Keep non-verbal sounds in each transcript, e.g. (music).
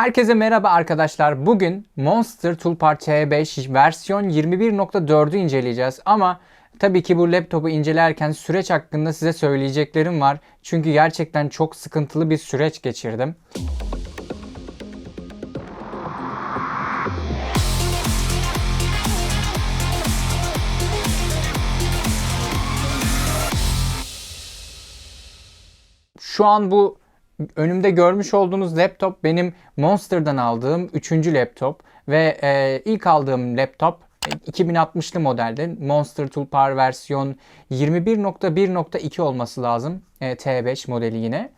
Herkese merhaba arkadaşlar. Bugün Monster Toolbar T5 versiyon 21.4'ü inceleyeceğiz. Ama tabii ki bu laptopu incelerken süreç hakkında size söyleyeceklerim var. Çünkü gerçekten çok sıkıntılı bir süreç geçirdim. Şu an bu önümde görmüş olduğunuz laptop benim Monster'dan aldığım 3. laptop ve e, ilk aldığım laptop e, 2060'lı modelde Monster Toolbar versiyon 21.1.2 olması lazım. E, T5 modeli yine.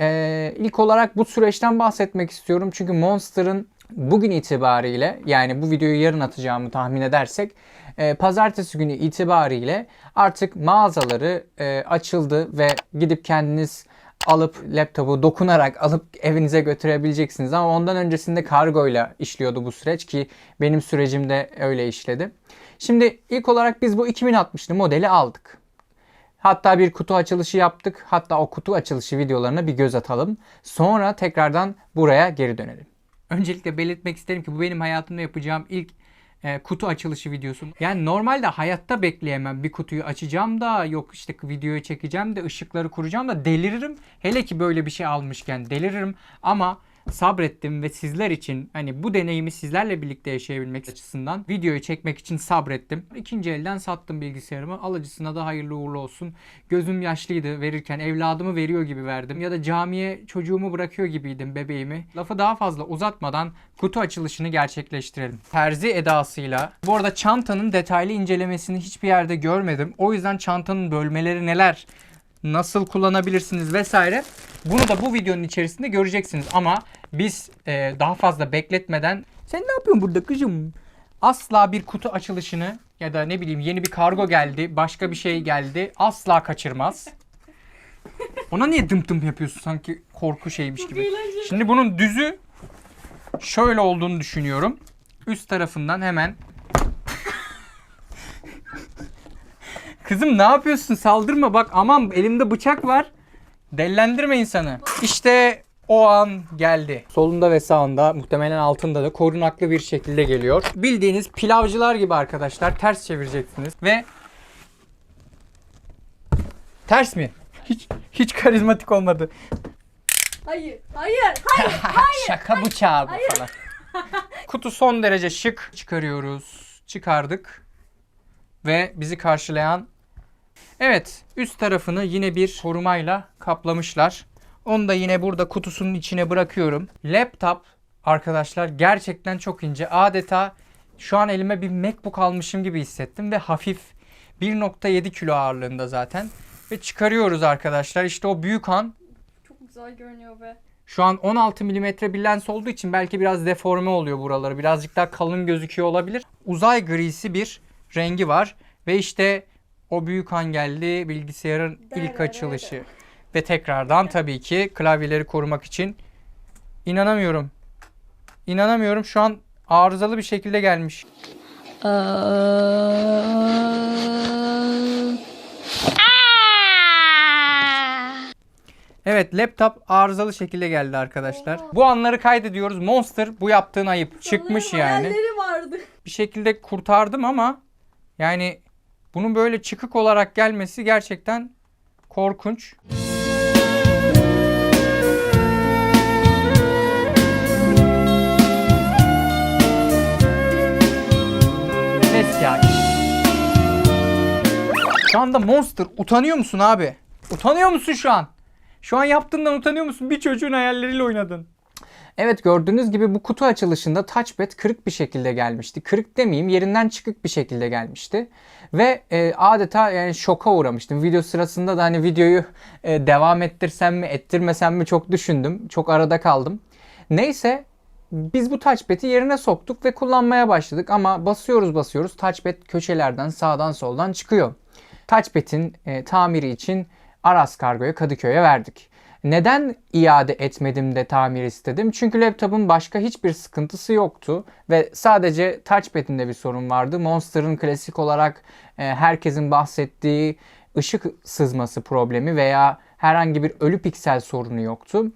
E, ilk olarak bu süreçten bahsetmek istiyorum. Çünkü Monster'ın bugün itibariyle yani bu videoyu yarın atacağımı tahmin edersek e, pazartesi günü itibariyle artık mağazaları e, açıldı ve gidip kendiniz alıp laptopu dokunarak alıp evinize götürebileceksiniz. Ama ondan öncesinde kargoyla işliyordu bu süreç ki benim sürecimde öyle işledi. Şimdi ilk olarak biz bu 2060'lı modeli aldık. Hatta bir kutu açılışı yaptık. Hatta o kutu açılışı videolarına bir göz atalım. Sonra tekrardan buraya geri dönelim. Öncelikle belirtmek isterim ki bu benim hayatımda yapacağım ilk e, kutu açılışı videosu. Yani normalde hayatta bekleyemem bir kutuyu açacağım da yok işte videoyu çekeceğim de ışıkları kuracağım da deliririm. Hele ki böyle bir şey almışken deliririm ama sabrettim ve sizler için hani bu deneyimi sizlerle birlikte yaşayabilmek açısından videoyu çekmek için sabrettim. İkinci elden sattım bilgisayarımı. Alıcısına da hayırlı uğurlu olsun. Gözüm yaşlıydı verirken evladımı veriyor gibi verdim. Ya da camiye çocuğumu bırakıyor gibiydim bebeğimi. Lafı daha fazla uzatmadan kutu açılışını gerçekleştirelim. Terzi edasıyla. Bu arada çantanın detaylı incelemesini hiçbir yerde görmedim. O yüzden çantanın bölmeleri neler, nasıl kullanabilirsiniz vesaire. Bunu da bu videonun içerisinde göreceksiniz ama biz e, daha fazla bekletmeden sen ne yapıyorsun burada kızım? Asla bir kutu açılışını ya da ne bileyim yeni bir kargo geldi, başka bir şey geldi asla kaçırmaz. Ona niye dım dım yapıyorsun sanki korku şeymiş gibi. Şimdi bunun düzü şöyle olduğunu düşünüyorum. Üst tarafından hemen Kızım ne yapıyorsun? Saldırma bak aman elimde bıçak var. Dellendirme insanı. İşte o an geldi. Solunda ve sağında muhtemelen altında da korunaklı bir şekilde geliyor. Bildiğiniz pilavcılar gibi arkadaşlar ters çevireceksiniz ve ters mi? Hiç hiç karizmatik olmadı. Hayır, hayır, hayır. (laughs) Şaka bıçağı bu falan. Kutu son derece şık. Çıkarıyoruz. Çıkardık. Ve bizi karşılayan Evet, üst tarafını yine bir korumayla kaplamışlar. Onu da yine burada kutusunun içine bırakıyorum. Laptop arkadaşlar gerçekten çok ince. Adeta şu an elime bir MacBook almışım gibi hissettim ve hafif 1.7 kilo ağırlığında zaten. Ve çıkarıyoruz arkadaşlar. İşte o büyük an Çok güzel görünüyor be. şu an 16 mm bir lens olduğu için belki biraz deforme oluyor buraları. Birazcık daha kalın gözüküyor olabilir. Uzay grisi bir rengi var. Ve işte o büyük an geldi bilgisayarın ilk açılışı. Ve tekrardan tabii ki klavyeleri korumak için inanamıyorum. İnanamıyorum şu an arızalı bir şekilde gelmiş. Evet laptop arızalı şekilde geldi arkadaşlar. Bu anları kaydediyoruz. Monster bu yaptığın ayıp. Çıkmış yani. Hayalleri vardı. Bir şekilde kurtardım ama yani bunun böyle çıkık olarak gelmesi gerçekten korkunç. Ses yani. Şu anda Monster utanıyor musun abi? Utanıyor musun şu an? Şu an yaptığından utanıyor musun? Bir çocuğun hayalleriyle oynadın. Evet gördüğünüz gibi bu kutu açılışında touchpad kırık bir şekilde gelmişti. Kırık demeyeyim yerinden çıkık bir şekilde gelmişti. Ve e, adeta yani şoka uğramıştım. Video sırasında da hani videoyu e, devam ettirsem mi ettirmesem mi çok düşündüm. Çok arada kaldım. Neyse biz bu touchpad'i yerine soktuk ve kullanmaya başladık. Ama basıyoruz basıyoruz touchpad köşelerden sağdan soldan çıkıyor. Touchpad'in e, tamiri için Aras Kargo'ya Kadıköy'e verdik. Neden iade etmedim de tamir istedim? Çünkü laptopun başka hiçbir sıkıntısı yoktu ve sadece touchpad'inde bir sorun vardı. Monster'ın klasik olarak e, herkesin bahsettiği ışık sızması problemi veya herhangi bir ölü piksel sorunu yoktu.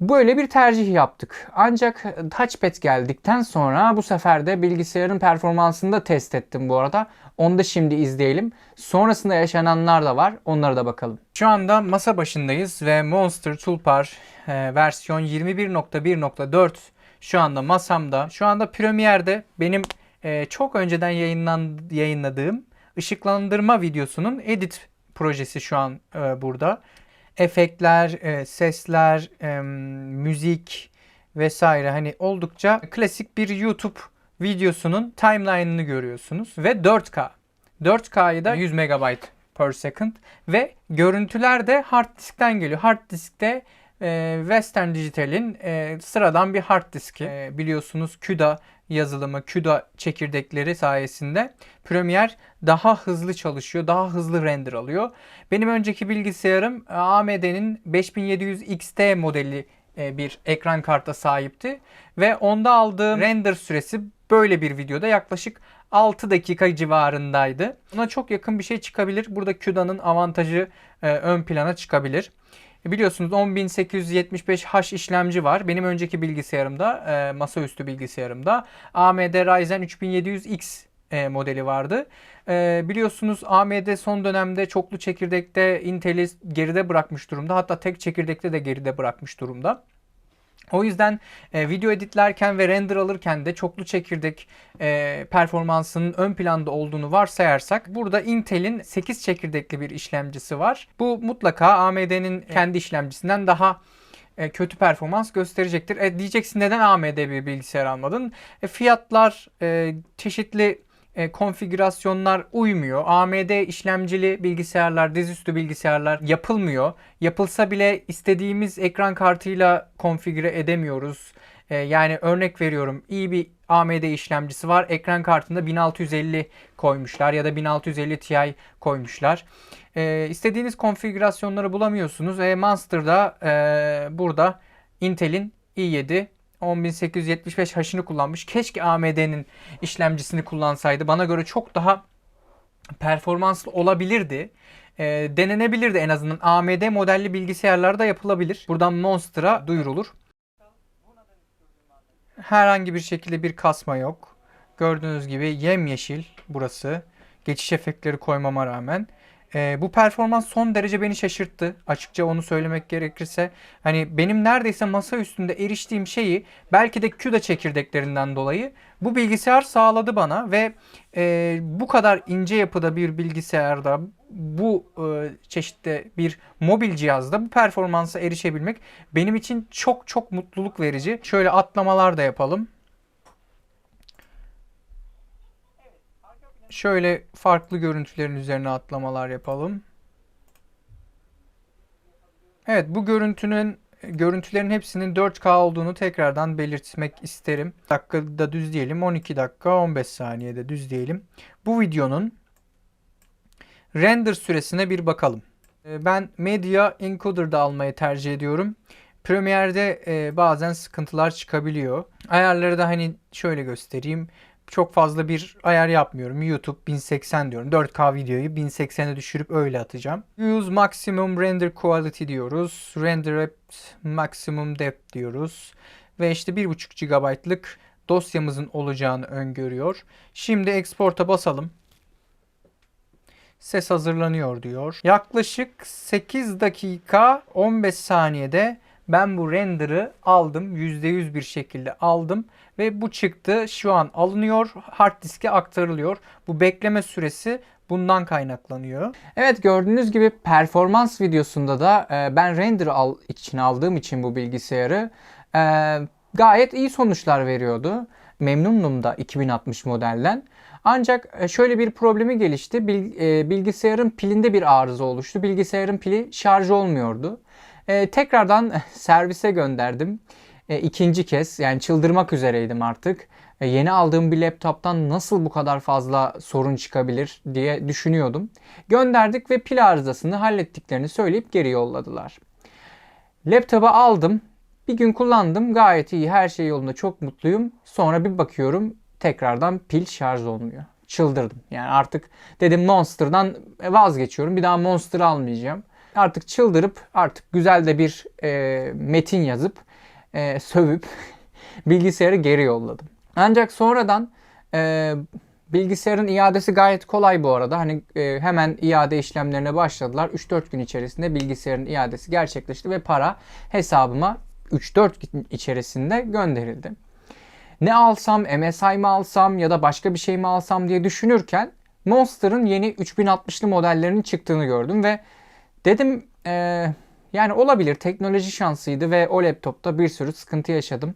Böyle bir tercih yaptık. Ancak touchpad geldikten sonra bu sefer de bilgisayarın performansını da test ettim bu arada. Onu da şimdi izleyelim. Sonrasında yaşananlar da var. Onlara da bakalım. Şu anda masa başındayız ve Monster Toolbar e, versiyon 21.1.4 şu anda masamda. Şu anda Premiere'de benim e, çok önceden yayınlan, yayınladığım ışıklandırma videosunun edit projesi şu an e, burada. Efektler, e, sesler, e, müzik vesaire hani oldukça klasik bir YouTube videosunun timeline'ını görüyorsunuz ve 4K. 4K'yı da 100 MB per second ve görüntüler de hard diskten geliyor. Hard diskte e, Western Digital'in e, sıradan bir hard diski. E, biliyorsunuz CUDA yazılımı, CUDA çekirdekleri sayesinde Premiere daha hızlı çalışıyor, daha hızlı render alıyor. Benim önceki bilgisayarım AMD'nin 5700 XT modeli e, bir ekran karta sahipti ve onda aldığım render süresi böyle bir videoda yaklaşık 6 dakika civarındaydı. Buna çok yakın bir şey çıkabilir. Burada CUDA'nın avantajı e, ön plana çıkabilir. E, Biliyorsunuz 10875H işlemci var. Benim önceki bilgisayarımda, e, masaüstü bilgisayarımda AMD Ryzen 3700X e, modeli vardı. E, biliyorsunuz AMD son dönemde çoklu çekirdekte Intel'i geride bırakmış durumda. Hatta tek çekirdekte de geride bırakmış durumda. O yüzden e, video editlerken ve render alırken de çoklu çekirdek e, performansının ön planda olduğunu varsayarsak burada Intel'in 8 çekirdekli bir işlemcisi var. Bu mutlaka AMD'nin kendi işlemcisinden daha e, kötü performans gösterecektir. E, diyeceksin neden AMD bir bilgisayar almadın? E, fiyatlar, e, çeşitli e, konfigürasyonlar uymuyor. AMD işlemcili bilgisayarlar, dizüstü bilgisayarlar yapılmıyor. Yapılsa bile istediğimiz ekran kartıyla konfigüre edemiyoruz. E, yani örnek veriyorum iyi bir AMD işlemcisi var. Ekran kartında 1650 koymuşlar ya da 1650 Ti koymuşlar. E, istediğiniz konfigürasyonları bulamıyorsunuz. E, Monster'da e, burada Intel'in i7 10875H'ını kullanmış. Keşke AMD'nin işlemcisini kullansaydı. Bana göre çok daha performanslı olabilirdi. E, denenebilirdi en azından. AMD modelli bilgisayarlarda yapılabilir. Buradan Monster'a duyurulur. Herhangi bir şekilde bir kasma yok. Gördüğünüz gibi yemyeşil burası. Geçiş efektleri koymama rağmen. Ee, bu performans son derece beni şaşırttı. Açıkça onu söylemek gerekirse. Hani benim neredeyse masa üstünde eriştiğim şeyi belki de CUDA çekirdeklerinden dolayı bu bilgisayar sağladı bana ve e, bu kadar ince yapıda bir bilgisayarda bu e, çeşitte bir mobil cihazda bu performansa erişebilmek benim için çok çok mutluluk verici. Şöyle atlamalar da yapalım. Şöyle farklı görüntülerin üzerine atlamalar yapalım. Evet bu görüntünün görüntülerin hepsinin 4K olduğunu tekrardan belirtmek isterim. Dakikada düz diyelim 12 dakika 15 saniyede düz diyelim. Bu videonun render süresine bir bakalım. Ee, Ben Media Encoder'da almayı tercih ediyorum. Premiere'de e, bazen sıkıntılar çıkabiliyor. Ayarları da hani şöyle göstereyim çok fazla bir ayar yapmıyorum. YouTube 1080 diyorum. 4K videoyu 1080'e düşürüp öyle atacağım. Use maximum render quality diyoruz. Render at maximum depth diyoruz. Ve işte 1.5 GB'lık dosyamızın olacağını öngörüyor. Şimdi export'a basalım. Ses hazırlanıyor diyor. Yaklaşık 8 dakika 15 saniyede ben bu render'ı aldım. %100 bir şekilde aldım. Ve bu çıktı şu an alınıyor. Hard diske aktarılıyor. Bu bekleme süresi bundan kaynaklanıyor. Evet gördüğünüz gibi performans videosunda da e, ben render al, için aldığım için bu bilgisayarı e, gayet iyi sonuçlar veriyordu. Memnunum da 2060 modelden. Ancak e, şöyle bir problemi gelişti. E, bilgisayarın pilinde bir arıza oluştu. Bilgisayarın pili şarj olmuyordu. E, tekrardan (laughs) servise gönderdim. E, ikinci kez yani çıldırmak üzereydim artık. E, yeni aldığım bir laptoptan nasıl bu kadar fazla sorun çıkabilir diye düşünüyordum. Gönderdik ve pil arızasını hallettiklerini söyleyip geri yolladılar. Laptopu aldım. Bir gün kullandım. Gayet iyi. Her şey yolunda. Çok mutluyum. Sonra bir bakıyorum tekrardan pil şarj olmuyor. Çıldırdım. Yani artık dedim Monster'dan vazgeçiyorum. Bir daha Monster almayacağım. Artık çıldırıp artık güzel de bir e, metin yazıp e, sövüp (laughs) bilgisayarı geri yolladım. Ancak sonradan e, bilgisayarın iadesi gayet kolay bu arada. Hani e, hemen iade işlemlerine başladılar. 3-4 gün içerisinde bilgisayarın iadesi gerçekleşti ve para hesabıma 3-4 gün içerisinde gönderildi. Ne alsam, MSI mi alsam ya da başka bir şey mi alsam diye düşünürken Monster'ın yeni 3060'lı modellerinin çıktığını gördüm ve dedim e, yani olabilir teknoloji şansıydı ve o laptopta bir sürü sıkıntı yaşadım.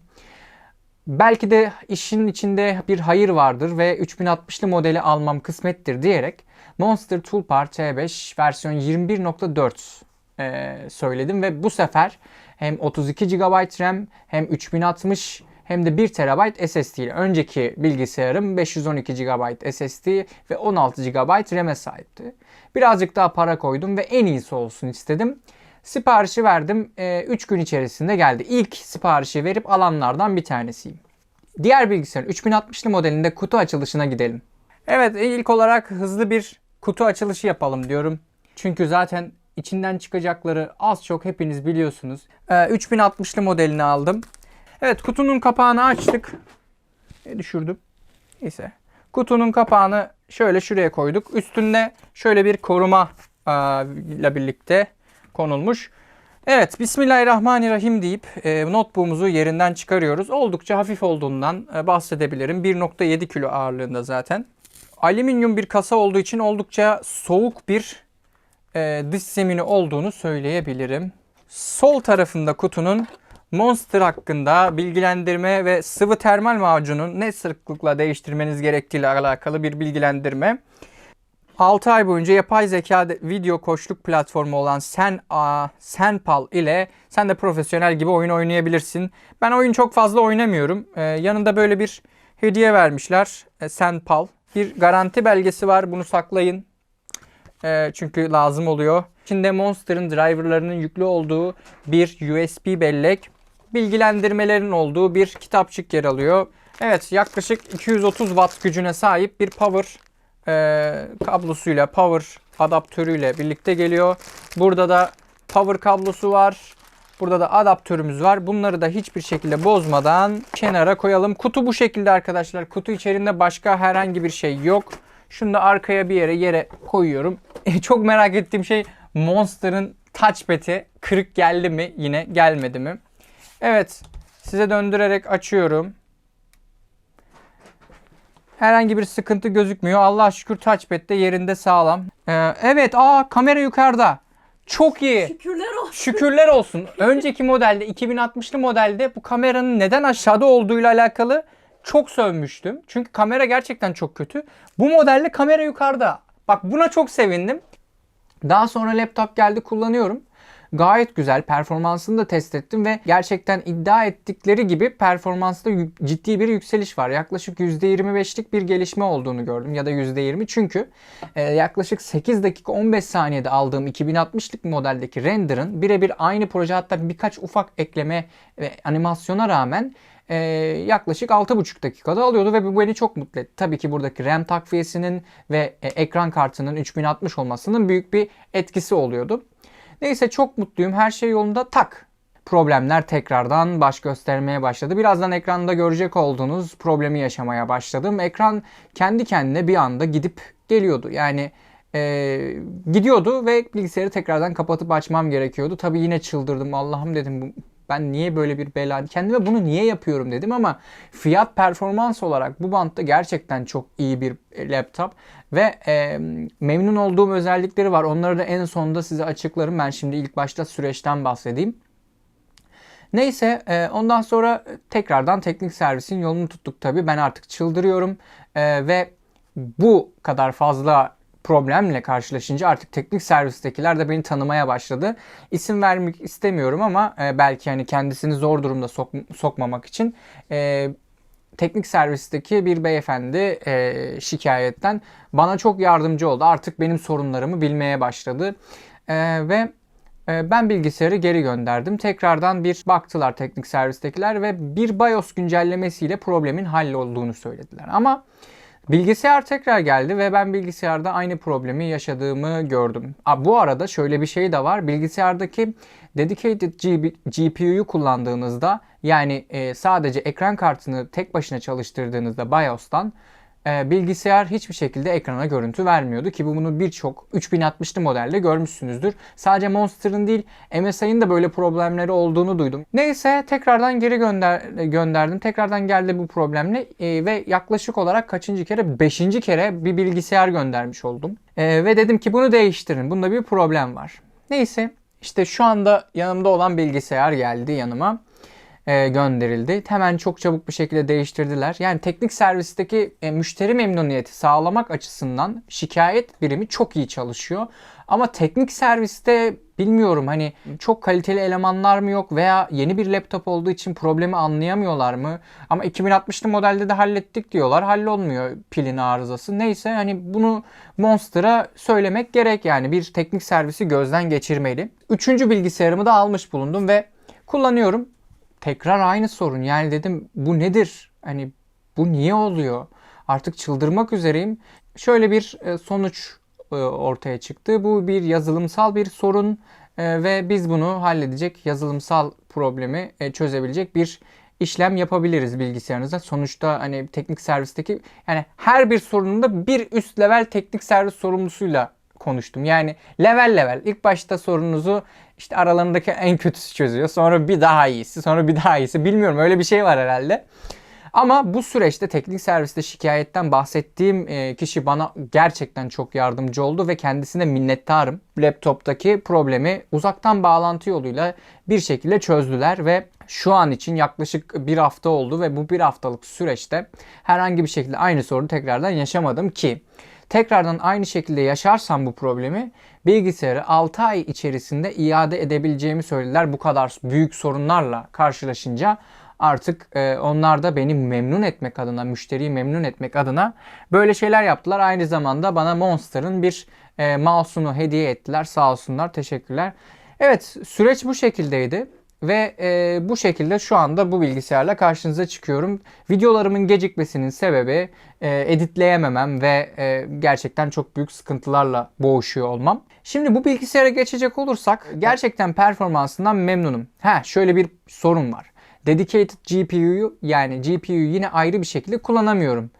Belki de işin içinde bir hayır vardır ve 3060'lı modeli almam kısmettir diyerek Monster Toolbar T5 versiyon 21.4 e, söyledim ve bu sefer hem 32 GB RAM hem 3060 hem de 1 TB SSD ile önceki bilgisayarım 512 GB SSD ve 16 GB RAM'e sahipti. Birazcık daha para koydum ve en iyisi olsun istedim. Siparişi verdim. 3 gün içerisinde geldi. İlk siparişi verip alanlardan bir tanesiyim. Diğer bilgisayarın 3060'lı modelinde kutu açılışına gidelim. Evet ilk olarak hızlı bir kutu açılışı yapalım diyorum. Çünkü zaten içinden çıkacakları az çok hepiniz biliyorsunuz. Ee, 3060'lı modelini aldım. Evet kutunun kapağını açtık. E, düşürdüm. Neyse. Kutunun kapağını şöyle şuraya koyduk. Üstünde şöyle bir koruma e, ile birlikte konulmuş. Evet Bismillahirrahmanirrahim deyip e, notebook'umuzu yerinden çıkarıyoruz. Oldukça hafif olduğundan e, bahsedebilirim. 1.7 kilo ağırlığında zaten. Alüminyum bir kasa olduğu için oldukça soğuk bir e, dış zemini olduğunu söyleyebilirim. Sol tarafında kutunun Monster hakkında bilgilendirme ve sıvı termal macunun ne sıklıkla değiştirmeniz gerektiğiyle alakalı bir bilgilendirme. 6 ay boyunca yapay zeka de- video koçluk platformu olan Sen A, Senpal ile sen de profesyonel gibi oyun oynayabilirsin. Ben oyun çok fazla oynamıyorum. Ee, yanında böyle bir hediye vermişler. E, Senpal. Bir garanti belgesi var. Bunu saklayın. Ee, çünkü lazım oluyor. İçinde Monster'ın driverlarının yüklü olduğu bir USB bellek, bilgilendirmelerin olduğu bir kitapçık yer alıyor. Evet yaklaşık 230 watt gücüne sahip bir power e, kablosuyla, power adaptörüyle birlikte geliyor. Burada da power kablosu var. Burada da adaptörümüz var. Bunları da hiçbir şekilde bozmadan kenara koyalım. Kutu bu şekilde arkadaşlar. Kutu içerisinde başka herhangi bir şey yok. Şunu da arkaya bir yere yere koyuyorum. Çok merak ettiğim şey Monster'ın touchpad'i kırık geldi mi yine gelmedi mi? Evet size döndürerek açıyorum. Herhangi bir sıkıntı gözükmüyor. Allah şükür touchpad de yerinde sağlam. Ee, evet aa kamera yukarıda. Çok iyi. Şükürler olsun. Şükürler olsun. (laughs) Önceki modelde 2060'lı modelde bu kameranın neden aşağıda olduğuyla alakalı çok sövmüştüm. Çünkü kamera gerçekten çok kötü. Bu modelde kamera yukarıda. Bak buna çok sevindim. Daha sonra laptop geldi kullanıyorum. Gayet güzel. Performansını da test ettim ve gerçekten iddia ettikleri gibi performansta ciddi bir yükseliş var. Yaklaşık %25'lik bir gelişme olduğunu gördüm ya da %20 çünkü e, yaklaşık 8 dakika 15 saniyede aldığım 2060'lık modeldeki render'ın birebir aynı proje hatta birkaç ufak ekleme ve animasyona rağmen e, yaklaşık 6,5 dakikada alıyordu ve bu beni çok mutlu etti. Tabii ki buradaki RAM takviyesinin ve e, ekran kartının 3060 olmasının büyük bir etkisi oluyordu. Neyse çok mutluyum. Her şey yolunda tak. Problemler tekrardan baş göstermeye başladı. Birazdan ekranda görecek olduğunuz problemi yaşamaya başladım. Ekran kendi kendine bir anda gidip geliyordu. Yani e, gidiyordu ve bilgisayarı tekrardan kapatıp açmam gerekiyordu. Tabii yine çıldırdım. Allah'ım dedim ben niye böyle bir bela kendime bunu niye yapıyorum dedim ama fiyat performans olarak bu bantta gerçekten çok iyi bir laptop ve e, memnun olduğum özellikleri var. Onları da en sonunda size açıklarım. Ben şimdi ilk başta süreçten bahsedeyim. Neyse e, ondan sonra tekrardan teknik servisin yolunu tuttuk tabii. Ben artık çıldırıyorum E, ve bu kadar fazla problemle karşılaşınca artık teknik servistekiler de beni tanımaya başladı. İsim vermek istemiyorum ama e, belki hani kendisini zor durumda sok- sokmamak için e, teknik servisteki bir beyefendi e, şikayetten bana çok yardımcı oldu. Artık benim sorunlarımı bilmeye başladı E, ve e, ben bilgisayarı geri gönderdim. Tekrardan bir baktılar teknik servistekiler ve bir BIOS güncellemesiyle problemin hallolduğunu söylediler. Ama Bilgisayar tekrar geldi ve ben bilgisayarda aynı problemi yaşadığımı gördüm. Bu arada şöyle bir şey de var. Bilgisayardaki dedicated GPU'yu kullandığınızda yani e, sadece ekran kartını tek başına çalıştırdığınızda BIOS'tan e, bilgisayar hiçbir şekilde ekrana görüntü vermiyordu ki bu bunu birçok 3060'lı modelde görmüşsünüzdür. Sadece Monster'ın değil MSI'ın da böyle problemleri olduğunu duydum. Neyse tekrardan geri gönder gönderdim. Tekrardan geldi bu problemle e, ve yaklaşık olarak kaçıncı kere? Beşinci kere bir bilgisayar göndermiş oldum. E, ve dedim ki bunu değiştirin. Bunda bir problem var. Neyse işte şu anda yanımda olan bilgisayar geldi yanıma e, gönderildi. Hemen çok çabuk bir şekilde değiştirdiler. Yani teknik servisteki e, müşteri memnuniyeti sağlamak açısından şikayet birimi çok iyi çalışıyor. Ama teknik serviste bilmiyorum hani çok kaliteli elemanlar mı yok veya yeni bir laptop olduğu için problemi anlayamıyorlar mı? Ama 2060'lı modelde de hallettik diyorlar. Hallolmuyor pilin arızası. Neyse hani bunu Monster'a söylemek gerek yani bir teknik servisi gözden geçirmeli. Üçüncü bilgisayarımı da almış bulundum ve kullanıyorum tekrar aynı sorun. Yani dedim bu nedir? Hani bu niye oluyor? Artık çıldırmak üzereyim. Şöyle bir e, sonuç ortaya çıktı. Bu bir yazılımsal bir sorun e, ve biz bunu halledecek yazılımsal problemi e, çözebilecek bir işlem yapabiliriz bilgisayarınızda. Sonuçta hani teknik servisteki yani her bir sorununda bir üst level teknik servis sorumlusuyla konuştum. Yani level level ilk başta sorununuzu işte aralarındaki en kötüsü çözüyor. Sonra bir daha iyisi, sonra bir daha iyisi. Bilmiyorum öyle bir şey var herhalde. Ama bu süreçte teknik serviste şikayetten bahsettiğim e, kişi bana gerçekten çok yardımcı oldu ve kendisine minnettarım. Laptoptaki problemi uzaktan bağlantı yoluyla bir şekilde çözdüler ve şu an için yaklaşık bir hafta oldu ve bu bir haftalık süreçte herhangi bir şekilde aynı sorunu tekrardan yaşamadım ki tekrardan aynı şekilde yaşarsam bu problemi bilgisayarı 6 ay içerisinde iade edebileceğimi söylediler. Bu kadar büyük sorunlarla karşılaşınca artık e, onlar da beni memnun etmek adına, müşteriyi memnun etmek adına böyle şeyler yaptılar. Aynı zamanda bana Monster'ın bir e, mouse'unu hediye ettiler. Sağ olsunlar. Teşekkürler. Evet süreç bu şekildeydi. Ve e, bu şekilde şu anda bu bilgisayarla karşınıza çıkıyorum. Videolarımın gecikmesinin sebebi e, editleyememem ve e, gerçekten çok büyük sıkıntılarla boğuşuyor olmam. Şimdi bu bilgisayara geçecek olursak gerçekten performansından memnunum. Ha şöyle bir sorun var. Dedicated GPU'yu yani GPU'yu yine ayrı bir şekilde kullanamıyorum.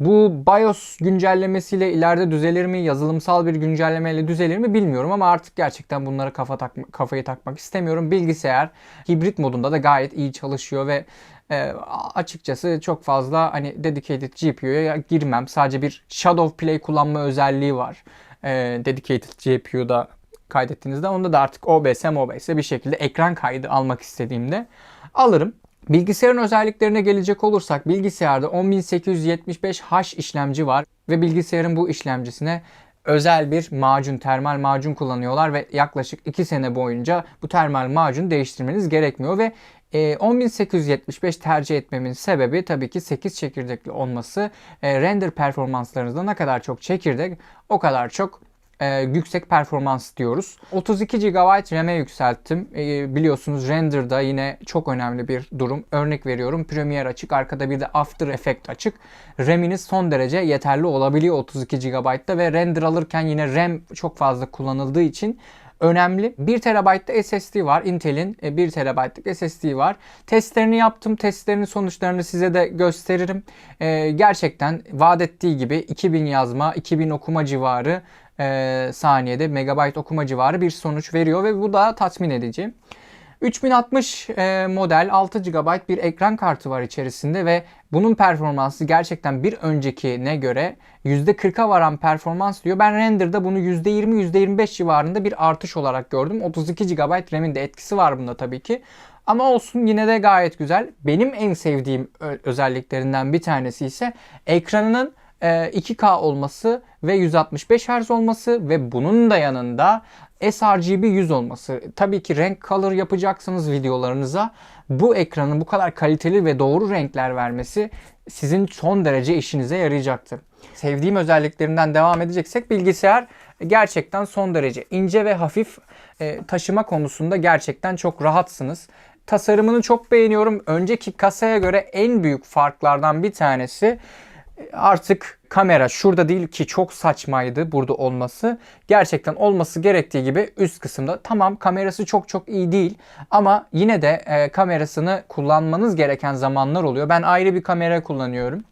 Bu BIOS güncellemesiyle ileride düzelir mi? Yazılımsal bir güncellemeyle düzelir mi bilmiyorum ama artık gerçekten bunlara kafa takma, kafayı takmak istemiyorum. Bilgisayar hibrit modunda da gayet iyi çalışıyor ve e, açıkçası çok fazla hani dedicated GPU'ya girmem. Sadece bir Shadow Play kullanma özelliği var. E, dedicated GPU'da kaydettiğinizde onda da artık OBS, OBS bir şekilde ekran kaydı almak istediğimde alırım. Bilgisayarın özelliklerine gelecek olursak bilgisayarda 10875H işlemci var ve bilgisayarın bu işlemcisine özel bir macun, termal macun kullanıyorlar ve yaklaşık 2 sene boyunca bu termal macunu değiştirmeniz gerekmiyor ve e, 10875 tercih etmemin sebebi tabii ki 8 çekirdekli olması. E, render performanslarınızda ne kadar çok çekirdek o kadar çok e, yüksek performans diyoruz. 32 GB RAM'e yükselttim. E, biliyorsunuz render'da yine çok önemli bir durum. Örnek veriyorum Premiere açık, arkada bir de After Effects açık. RAM'iniz son derece yeterli olabiliyor 32 GB'da ve render alırken yine RAM çok fazla kullanıldığı için önemli. 1 TB'da SSD var. Intel'in 1 TB'lık SSD var. Testlerini yaptım. Testlerinin sonuçlarını size de gösteririm. Ee, gerçekten vaat ettiği gibi 2000 yazma, 2000 okuma civarı e, saniyede megabayt okuma civarı bir sonuç veriyor ve bu da tatmin edici. 3060 e, model 6 GB bir ekran kartı var içerisinde ve bunun performansı gerçekten bir öncekine göre %40'a varan performans diyor. Ben render'da bunu %20 %25 civarında bir artış olarak gördüm. 32 GB RAM'in de etkisi var bunda tabii ki. Ama olsun yine de gayet güzel. Benim en sevdiğim özelliklerinden bir tanesi ise ekranının 2K olması ve 165 Hz olması ve bunun da yanında sRGB 100 olması. Tabii ki renk color yapacaksınız videolarınıza. Bu ekranın bu kadar kaliteli ve doğru renkler vermesi sizin son derece işinize yarayacaktır. Sevdiğim özelliklerinden devam edeceksek bilgisayar gerçekten son derece ince ve hafif e, taşıma konusunda gerçekten çok rahatsınız. Tasarımını çok beğeniyorum. Önceki kasaya göre en büyük farklardan bir tanesi artık kamera şurada değil ki çok saçmaydı burada olması. Gerçekten olması gerektiği gibi üst kısımda. Tamam kamerası çok çok iyi değil ama yine de e, kamerasını kullanmanız gereken zamanlar oluyor. Ben ayrı bir kamera kullanıyorum.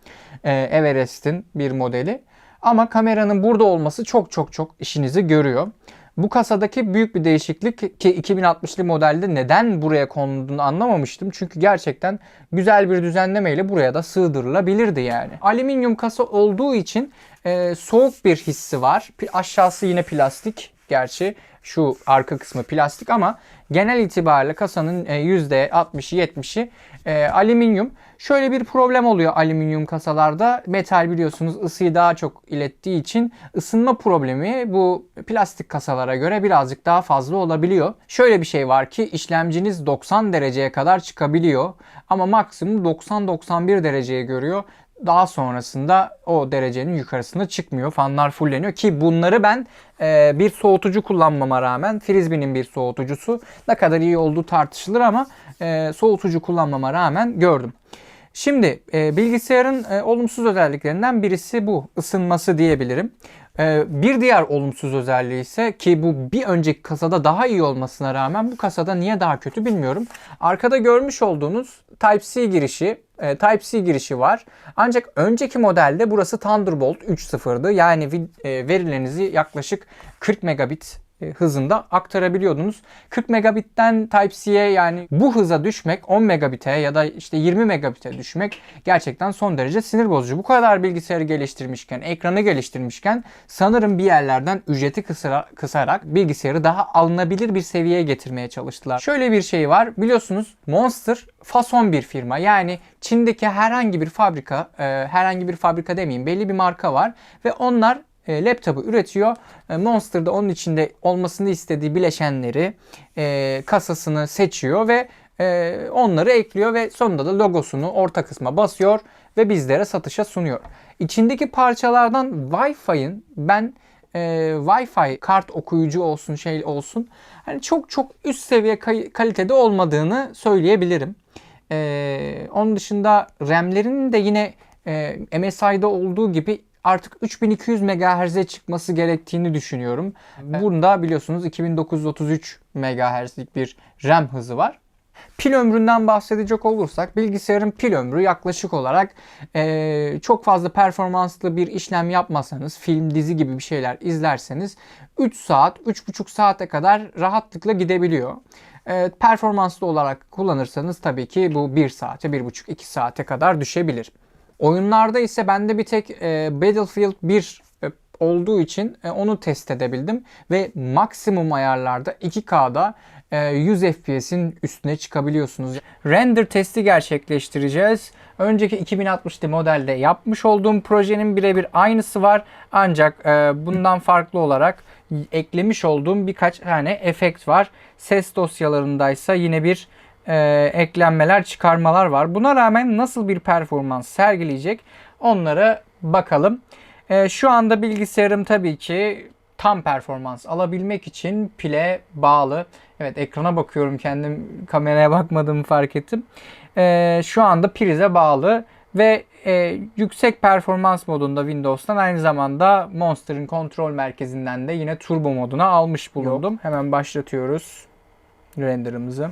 E, Everest'in bir modeli. Ama kameranın burada olması çok çok çok işinizi görüyor. Bu kasadaki büyük bir değişiklik ki 2060'lı modelde neden buraya konduğunu anlamamıştım. Çünkü gerçekten güzel bir düzenlemeyle buraya da sığdırılabilirdi yani. Alüminyum kasa olduğu için e, soğuk bir hissi var. Aşağısı yine plastik gerçi. Şu arka kısmı plastik ama genel itibariyle kasanın e, %60'ı 70'i e, alüminyum. Şöyle bir problem oluyor alüminyum kasalarda. Metal biliyorsunuz ısıyı daha çok ilettiği için ısınma problemi bu plastik kasalara göre birazcık daha fazla olabiliyor. Şöyle bir şey var ki işlemciniz 90 dereceye kadar çıkabiliyor ama maksimum 90-91 dereceye görüyor. Daha sonrasında o derecenin yukarısına çıkmıyor. Fanlar fulleniyor ki bunları ben e, bir soğutucu kullanmama rağmen Frisbee'nin bir soğutucusu ne kadar iyi olduğu tartışılır ama e, soğutucu kullanmama rağmen gördüm. Şimdi e, bilgisayarın e, olumsuz özelliklerinden birisi bu ısınması diyebilirim. E, bir diğer olumsuz özelliği ise ki bu bir önceki kasada daha iyi olmasına rağmen bu kasada niye daha kötü bilmiyorum. Arkada görmüş olduğunuz Type-C girişi, e, Type-C girişi var. Ancak önceki modelde burası Thunderbolt 3.0'dı. Yani e, verilerinizi yaklaşık 40 megabit hızında aktarabiliyordunuz. 40 megabitten Type-C'ye yani bu hıza düşmek 10 megabite ya da işte 20 megabite düşmek gerçekten son derece sinir bozucu. Bu kadar bilgisayarı geliştirmişken, ekranı geliştirmişken sanırım bir yerlerden ücreti kısara- kısarak bilgisayarı daha alınabilir bir seviyeye getirmeye çalıştılar. Şöyle bir şey var biliyorsunuz Monster fason bir firma. Yani Çin'deki herhangi bir fabrika, e, herhangi bir fabrika demeyeyim belli bir marka var ve onlar e, laptopu üretiyor. E, Monster da onun içinde olmasını istediği bileşenleri, e, kasasını seçiyor ve e, onları ekliyor ve sonunda da logosunu orta kısma basıyor ve bizlere satışa sunuyor. İçindeki parçalardan Wi-Fi'nin ben e, Wi-Fi kart okuyucu olsun şey olsun hani çok çok üst seviye kalitede olmadığını söyleyebilirim. E, onun dışında RAM'lerinin de yine e, MSI'da olduğu gibi artık 3200 MHz'e çıkması gerektiğini düşünüyorum. Bunda biliyorsunuz 2933 MHz'lik bir RAM hızı var. Pil ömründen bahsedecek olursak bilgisayarın pil ömrü yaklaşık olarak eee, çok fazla performanslı bir işlem yapmasanız film dizi gibi bir şeyler izlerseniz 3 saat 3,5 saate kadar rahatlıkla gidebiliyor. Eee, performanslı olarak kullanırsanız tabii ki bu 1 saate 1,5-2 saate kadar düşebilir. Oyunlarda ise bende bir tek e, Battlefield 1 e, olduğu için e, onu test edebildim ve maksimum ayarlarda 2K'da e, 100 FPS'in üstüne çıkabiliyorsunuz. Render testi gerçekleştireceğiz. Önceki 2060'lı modelde yapmış olduğum projenin birebir aynısı var. Ancak e, bundan farklı olarak eklemiş olduğum birkaç tane efekt var. Ses dosyalarındaysa yine bir e, eklenmeler, çıkarmalar var. Buna rağmen nasıl bir performans sergileyecek onlara bakalım. E, şu anda bilgisayarım tabii ki tam performans alabilmek için pile bağlı. Evet ekrana bakıyorum kendim kameraya bakmadığımı fark ettim. E, şu anda prize bağlı ve e, yüksek performans modunda Windows'tan aynı zamanda Monster'ın kontrol merkezinden de yine turbo moduna almış bulundum. Hemen başlatıyoruz renderımızı.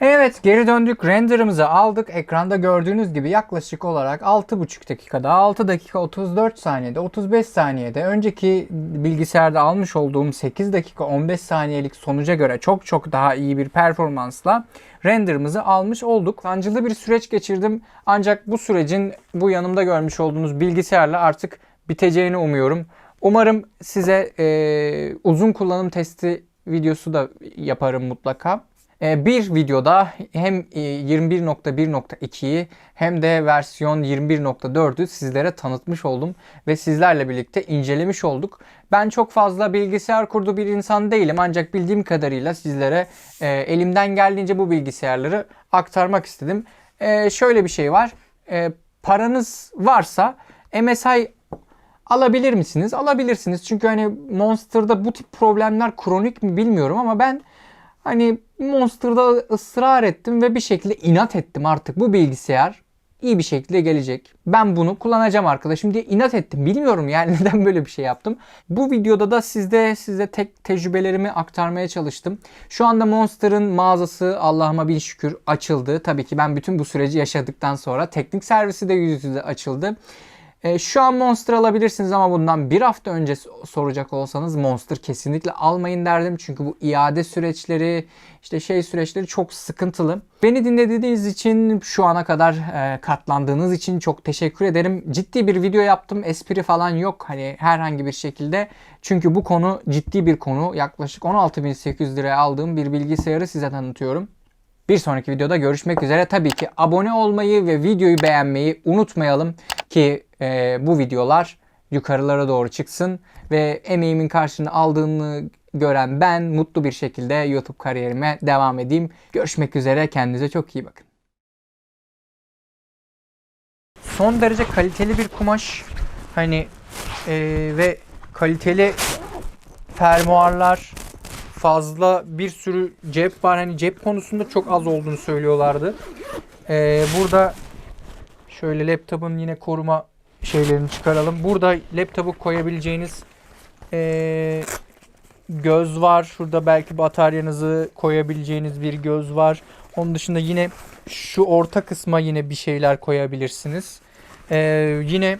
Evet geri döndük renderımızı aldık. Ekranda gördüğünüz gibi yaklaşık olarak 6,5 dakikada 6 dakika 34 saniyede 35 saniyede önceki bilgisayarda almış olduğum 8 dakika 15 saniyelik sonuca göre çok çok daha iyi bir performansla renderımızı almış olduk. Sancılı bir süreç geçirdim ancak bu sürecin bu yanımda görmüş olduğunuz bilgisayarla artık biteceğini umuyorum. Umarım size e, uzun kullanım testi videosu da yaparım mutlaka. E, bir videoda hem e, 21.1.2'yi hem de versiyon 21.4'ü sizlere tanıtmış oldum ve sizlerle birlikte incelemiş olduk. Ben çok fazla bilgisayar kurdu bir insan değilim ancak bildiğim kadarıyla sizlere e, elimden geldiğince bu bilgisayarları aktarmak istedim. E, şöyle bir şey var. E, paranız varsa MSI alabilir misiniz? Alabilirsiniz. Çünkü hani Monster'da bu tip problemler kronik mi bilmiyorum ama ben hani Monster'da ısrar ettim ve bir şekilde inat ettim artık bu bilgisayar iyi bir şekilde gelecek. Ben bunu kullanacağım arkadaşım diye inat ettim. Bilmiyorum yani (laughs) neden böyle bir şey yaptım. Bu videoda da sizde size tek tecrübelerimi aktarmaya çalıştım. Şu anda Monster'ın mağazası Allah'ıma bin şükür açıldı. Tabii ki ben bütün bu süreci yaşadıktan sonra teknik servisi de yüz yüze açıldı. E, şu an Monster alabilirsiniz ama bundan bir hafta önce so- soracak olsanız Monster kesinlikle almayın derdim. Çünkü bu iade süreçleri işte şey süreçleri çok sıkıntılı. Beni dinlediğiniz için şu ana kadar e, katlandığınız için çok teşekkür ederim. Ciddi bir video yaptım. Espri falan yok hani herhangi bir şekilde. Çünkü bu konu ciddi bir konu. Yaklaşık 16.800 liraya aldığım bir bilgisayarı size tanıtıyorum. Bir sonraki videoda görüşmek üzere. Tabii ki abone olmayı ve videoyu beğenmeyi unutmayalım ki e, bu videolar yukarılara doğru çıksın ve emeğimin karşılığını aldığını gören ben mutlu bir şekilde YouTube kariyerime devam edeyim. Görüşmek üzere. Kendinize çok iyi bakın. Son derece kaliteli bir kumaş. Hani e, ve kaliteli fermuarlar, fazla bir sürü cep var. Hani cep konusunda çok az olduğunu söylüyorlardı. Ee, burada şöyle laptopun yine koruma şeylerini çıkaralım. Burada laptopu koyabileceğiniz ee, göz var. Şurada belki bataryanızı koyabileceğiniz bir göz var. Onun dışında yine şu orta kısma yine bir şeyler koyabilirsiniz. Ee, yine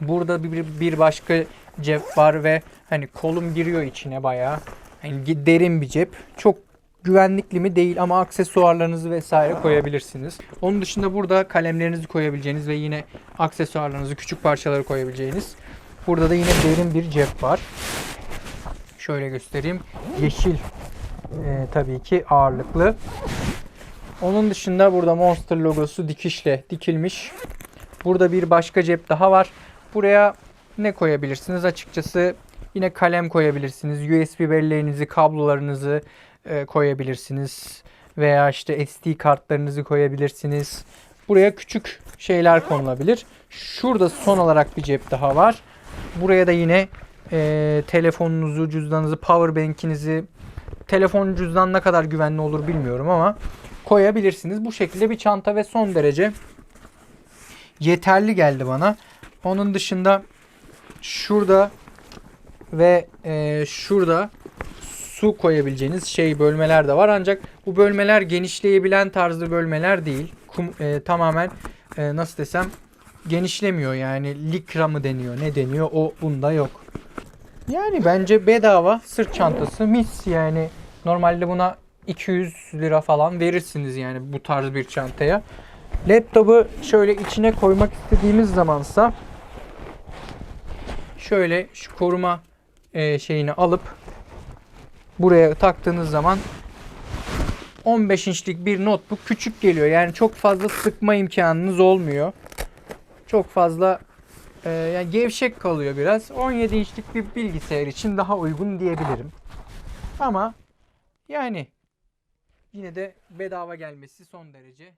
burada bir, bir başka cep var ve hani kolum giriyor içine bayağı. Hani derin bir cep. Çok güvenlikli mi değil ama aksesuarlarınızı vesaire koyabilirsiniz. Onun dışında burada kalemlerinizi koyabileceğiniz ve yine aksesuarlarınızı küçük parçaları koyabileceğiniz. Burada da yine derin bir cep var. Şöyle göstereyim. Yeşil e, tabii ki ağırlıklı. Onun dışında burada Monster logosu dikişle dikilmiş. Burada bir başka cep daha var. Buraya ne koyabilirsiniz? Açıkçası yine kalem koyabilirsiniz. USB belleğinizi, kablolarınızı e, koyabilirsiniz. Veya işte SD kartlarınızı koyabilirsiniz. Buraya küçük şeyler konulabilir. Şurada son olarak bir cep daha var. Buraya da yine e, telefonunuzu, cüzdanınızı, powerbank'inizi, telefon cüzdan ne kadar güvenli olur bilmiyorum ama koyabilirsiniz. Bu şekilde bir çanta ve son derece yeterli geldi bana. Onun dışında şurada ve e, şurada su koyabileceğiniz şey bölmeler de var. Ancak bu bölmeler genişleyebilen tarzda bölmeler değil. Kum, e, tamamen e, nasıl desem genişlemiyor yani likra mı deniyor ne deniyor o bunda yok. Yani bence bedava sırt çantası mis yani normalde buna 200 lira falan verirsiniz yani bu tarz bir çantaya. Laptopu şöyle içine koymak istediğimiz zamansa şöyle şu koruma e, şeyini alıp buraya taktığınız zaman 15 inçlik bir notebook küçük geliyor. Yani çok fazla sıkma imkanınız olmuyor. Çok fazla e, yani gevşek kalıyor biraz. 17 inçlik bir bilgisayar için daha uygun diyebilirim. Ama yani yine de bedava gelmesi son derece